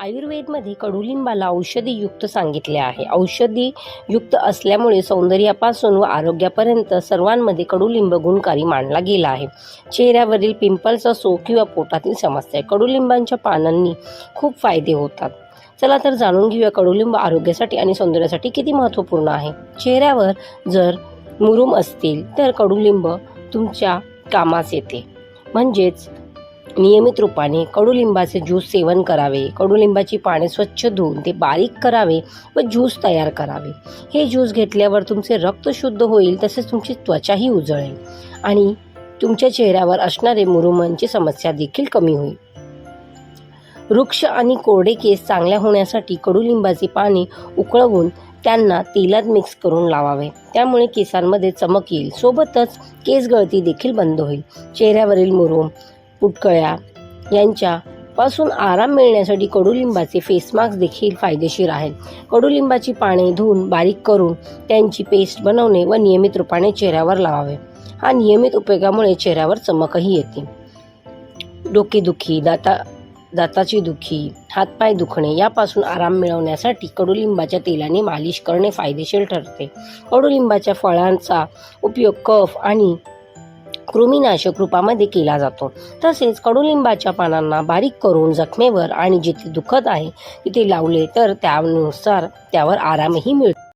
आयुर्वेदमध्ये कडुलिंबाला औषधीयुक्त सांगितले आहे. औषधीयुक्त असल्यामुळे सौंदर्यापासून व आरोग्यापर्यंत सर्वांमध्ये कडुलिंब गुणकारी मानला गेला आहे. चेहऱ्यावरील पिंपल्स असो किंवा पोटातील समस्या कडुलिंबांच्या पानांनी खूप फायदे होतात. चला तर जाणून घेऊया कडुलिंब आरोग्यासाठी आणि सौंदर्यासाठी किती महत्त्वपूर्ण आहे. चेहऱ्यावर जर मुरुम असतील तर कडुलिंब तुमच्या कामास येते. म्हणजेच नियमित रूपाने कडुलिंबाचे ज्यूस सेवन करावे. कडुलिंबाची पाने स्वच्छ धुवून ते बारीक करावे व ज्यूस तयार करावे. हे ज्यूस घेतल्यावर तुमचे रक्त शुद्ध होईल तसेच तुमची त्वचाही उजळेल. आणि तुमच्या चेहऱ्यावर असणारे मुरुमांची समस्या देखील कमी होईल. वृक्ष आणि कोरडे केस चांगल्या होण्यासाठी कडुलिंबाची पाने उकळवून त्यांना तेलात मिक्स करून लावावे. त्यामुळे केसांमध्ये चमक येईल. सोबतच केस गळती देखील बंद होईल. चेहऱ्यावरील मुरुम पुटकळ्या यांच्यापासून आराम मिळण्यासाठी कडुलिंबाचे फेस मास्क देखील फायदेशीर आहेत. कडुलिंबाची पाने धुवून बारीक करून त्यांची पेस्ट बनवणे व नियमित रूपाने चेहऱ्यावर लावावे. हा नियमित उपयोगामुळे चेहऱ्यावर चमकही येते. डोकेदुखी दाता दाताची दुखी हातपाय दुखणे यापासून आराम मिळवण्यासाठी कडुलिंबाच्या तेलाने मालिश करणे फायदेशीर ठरते. कडुलिंबाच्या फळांचा उपयोग कफ आणि कृमीनाशक रूपामध्ये केला जातो. तसेच कडुलिंबाच्या पानांना बारीक करून जखमेवर आणि जिथे दुखत आहे तिथे लावले तर त्यानुसार त्यावर आरामही मिळतो.